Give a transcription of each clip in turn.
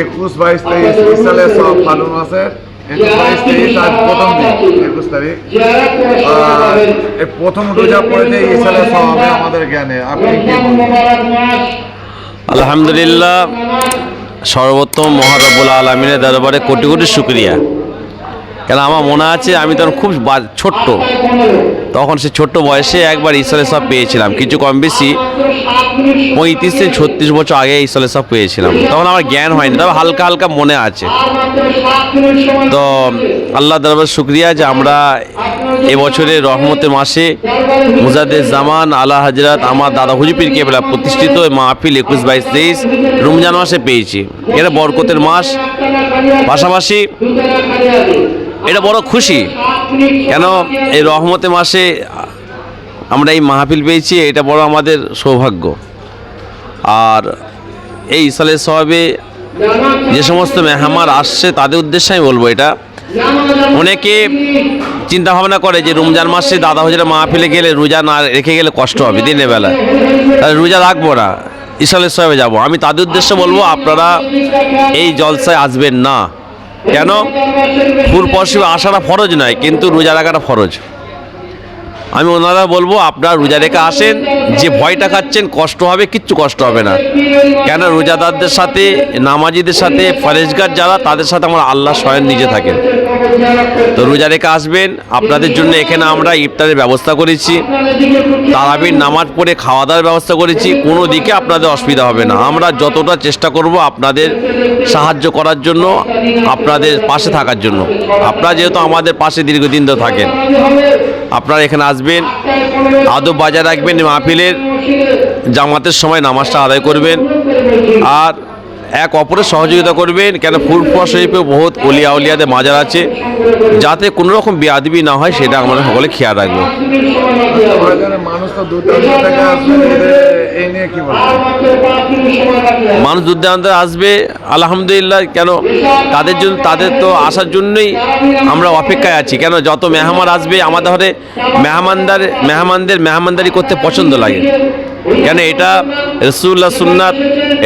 একুশ বাইশ তেইশ সালে সব ফালুন মাসের একুশ বাইশ প্রথম দিন, একুশ তারিখ। এই প্রথম রোজা সব আমাদের জ্ঞানে। আপনি? আলহামদুলিল্লাহ, সর্বোত্তম মহারবুল আলমিনের দরবারে কোটি কোটি শুক্রিয়া। কেন আমার মনে আছে আমি তখন খুব ছোট্ট। তখন সে ছোট্ট বয়সে একবার ঈশ্বরের সব পেয়েছিলাম। কিছু কম বেশি পঁয়ত্রিশ থেকে ছত্রিশ বছর আগে ঈশ্বরের সব পেয়েছিলাম। তখন আমার জ্ঞান হয়নি, তবে হালকা হালকা মনে আছে। তো আল্লাহ দরবার শুক্রিয়া যে আমরা এবছরের রহমতের মাসে মুজাদের জামান আলা হাজরাত আমার দাদা হুজুপির কেবলা প্রতিষ্ঠিত মাহফিল একুশ বাইশ তেইশ রমজান মাসে পেয়েছি। এটা বরকতের মাস। পাশাপাশি এটা বড় খুশি। কেন এই রহমতে মাসে আমরা এই মাহফিল পেয়েছি, এটা বড় আমাদের সৌভাগ্য। আর এই ইসালের স্বভাবে যে সমস্ত মেহমান আসছে, তাদের উদ্দেশ্যে আমি বলব এটা। অনেকে চিন্তা ভাবনা করে যে রমজান মাসে দাদা হজরা মাহফিলে গেলে রোজা না রেখে গেলে কষ্ট হবে দিনের বেলা তাহলে রোজা রাখব না, ইসালের সাহেবে যাব। আমি তাদের উদ্দেশ্যে বলব, আপনারা এই জলসায় আসবেন না। কেন? ফুল পরশিবে আসাটা ফরজ নয়, কিন্তু রোজা রাখাটা ফরজ। আমি ওনারা বলব, আপনারা রোজা রেখে আসেন, যে ভয়টা খাচ্ছেন, কষ্ট হবে, কিচ্ছু কষ্ট হবে না। কেন রোজাদারদের সাথে, নামাজিদের সাথে, ফরেজগার যারা, তাদের সাথে আমার আল্লাহ স্বয়ং নিজে থাকেন। তো রোজা রেখে আসবেন। আপনাদের জন্য এখানে আমরা ইফতারের ব্যবস্থা করেছি। তারাবির নামাজ পড়ে খাওয়া দাওয়ার ব্যবস্থা করেছি। কোনো দিকে আপনাদের অসুবিধা হবে না। আমরা যতটা চেষ্টা করব আপনাদের সাহায্য করার জন্য, আপনাদের পাশে থাকার জন্য। আপনারা যেহেতু আমাদের পাশে দীর্ঘদিন তো থাকেন, আপনারা এখানে আসবেন, আদব বাজার রাখবেন, মাহফিলের জামাতের সময় নামাজটা আদায় করবেন। আর এক অপরের সহযোগিতা করবেন, কেন ফুলপুয়া শরীফে বহুত অলিয়া উলিয়াদের মাজার আছে। যাতে কোনো রকম বেয়াদবি না হয়, সেটা আমরা সকলে খেয়াল রাখব। মানুষ দুর্দান্ত আসবে, আলহামদুলিল্লাহ, কেন তাদের জন্য, তাদের তো আসার জন্যই আমরা অপেক্ষায় আছি। কেন যত মেহমান আসবে, আমাদের ঘরে মেহমানদার, মেহমানদের মেহমানদারি করতে পছন্দ লাগে। কেন এটা রসুল্লাহ সুন্নাত,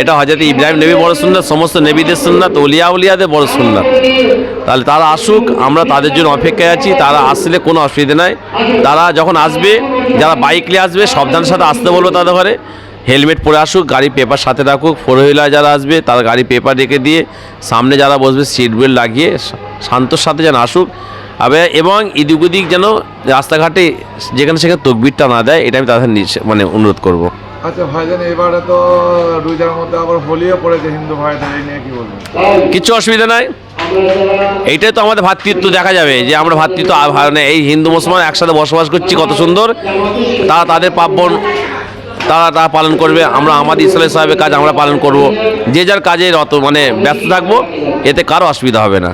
এটা হজরত ইব্রাহিম নবী বড় সুন্নাত, সমস্ত নবীদের সুন্নাত উলিয়া উলিয়াদের বড় সুন্নাত। তাহলে তারা আসুক, আমরা তাদের জন্য অপেক্ষায় আছি, তারা আসলে কোনো অসুবিধা নাই। তারা যখন আসবে, যারা বাইক নিয়ে আসবে, সাবধানের সাথে আসতে বলব তাদের ঘরে। হেলমেট পরে আসুক গাড়ি পেপার সাথে রাখুক ফোর হুইলার যারা আসবে, তারা গাড়ি পেপার রেখে দিয়ে সামনে যারা বসবে সিট বেল্ট লাগিয়ে শান্তর সাথে যেন আসুক। আবে, এবং এদিক ওদিক যেন রাস্তাঘাটে যেখানে সেখানে তকবিরটা না দেয়, এটা আমি তাদের মানে অনুরোধ করব। আচ্ছা ভাইজান, এবারে তো রোজার মধ্যে আবার হোলিও পড়েছে হিন্দু ভাইদের, এই নিয়ে কি বলবেন? কিচ্ছু অসুবিধা নাই। এইটাই তো আমাদের ভাতৃত্ব, দেখা যাবে যে আমরা ভাতৃত্ব মানে এই হিন্দু মুসলমান একসাথে বসবাস করছি, কত সুন্দর। তারা তাদের পার্বণ, তারা তা পালন করবে, আমরা আমাদের ইসলাম সাহেবের কাজ আমরা পালন করব। যে যার কাজে অত মানে ব্যস্ত থাকব, এতে কারও অসুবিধা হবে না।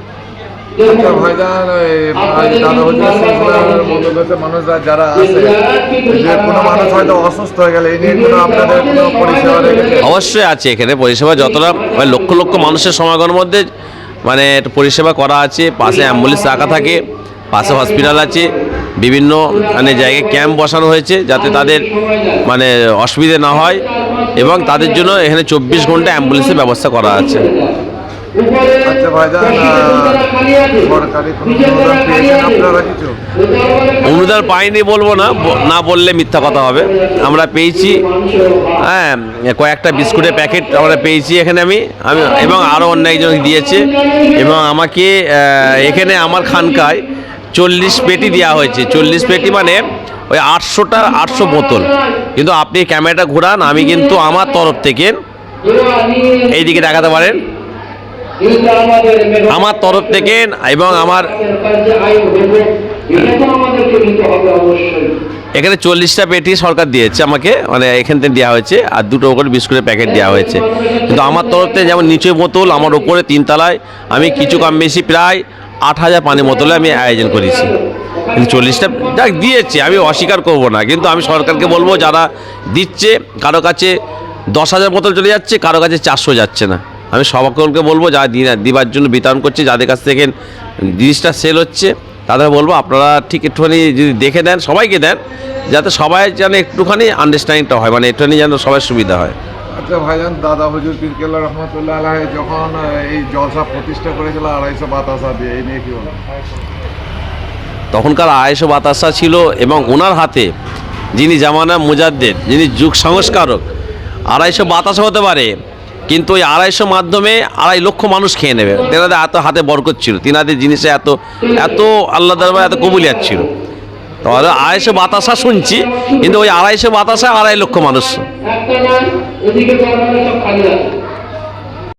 অবশ্যই আছে এখানে পরিষেবা, যতটা মানে লক্ষ লক্ষ মানুষের সমাগমের মধ্যে মানে পরিষেবা করা আছে, পাশে অ্যাম্বুলেন্স রাখা থাকে, পাশে হসপিটাল আছে, বিভিন্ন মানে জায়গায় ক্যাম্প বসানো হয়েছে, যাতে তাদের মানে অসুবিধে না হয়, এবং তাদের জন্য এখানে চব্বিশ ঘণ্টা অ্যাম্বুলেন্সের ব্যবস্থা করা আছে। আচ্ছা ভাইজান সরকারি কোনো অনুদান পেয়েছেন আপনারা কিছু? অনুদান পাইনি বলব না না বললে মিথ্যা কথা হবে। আমরা পেয়েছি হ্যাঁ কয়েকটা বিস্কুটের প্যাকেট আমরা পেয়েছি এখানে আমি আমি এবং আরও অন্য একজন দিয়েছে। এবং আমাকে এখানে আমার খানকায় চল্লিশ পেটি দেওয়া হয়েছে। চল্লিশ পেটি মানে ওই আটশোটা আটশো বোতল। কিন্তু আপনি ক্যামেরাটা ঘোরান আমি কিন্তু আমার তরফ থেকে এইদিকে দেখাতে পারেন। আমার তরফ থেকে এবং আমার এখানে চল্লিশটা পেটি সরকার দিয়েছে আমাকে মানে এখান থেকে দেওয়া হয়েছে, আর দুটো করে বিস্কুটের প্যাকেট দেওয়া হয়েছে। কিন্তু আমার তরফ থেকে যেমন নিচে বোতল, আমার ওপরে তিনতলায়, আমি কিছু কম বেশি প্রায় আট হাজার পানি বোতলে আমি আয়োজন করেছি। কিন্তু চল্লিশটা যাক, দিয়েছে, আমি অস্বীকার করব না। কিন্তু আমি সরকারকে বলব, যারা দিচ্ছে, কারও কাছে দশ হাজার বোতল চলে যাচ্ছে, কারও কাছে চারশো যাচ্ছে না। আমি সকলকে বলব যা দিবার জন্য বিতরণ করছে যাদের কাছ থেকে জিনিসটা সেল হচ্ছে তাদের বলব আপনারা ঠিক একটুখানি যদি দেখে দেন সবাইকে দেন যাতে সবাই যেন একটুখানি আন্ডারস্ট্যান্ডিংটা হয় মানে একটুখানি যেন সবার সুবিধা হয়। আচ্ছা ভাইজান দাদা হুজুর পিরকেল্লা রহমতুল্লাহ আলাহ যখন এই জলসা প্রতিষ্ঠা করেছিল আড়াইশো বাতাসা দিয়ে এই নিয়ে কি তখনকার আয়েশো বাতাসা ছিল এবং ওনার হাতে যিনি জামানা মুজাদ্দেদ যিনি যুগ সংস্কারক আড়াইশো বাতাসা হতে পারে কিন্তু ওই আড়াইশো মাধ্যমে আড়াই লক্ষ মানুষ খেয়ে নেবে। তেনাদের এত হাতে বরকত ছিল, তিনাদের জিনিসে এত এত আল্লাহ দরবার এত কবুলিয়াত ছিল। তাহলে আড়াইশো বাতাসা শুনছি, কিন্তু ওই আড়াইশো বাতাসা আড়াই লক্ষ মানুষ।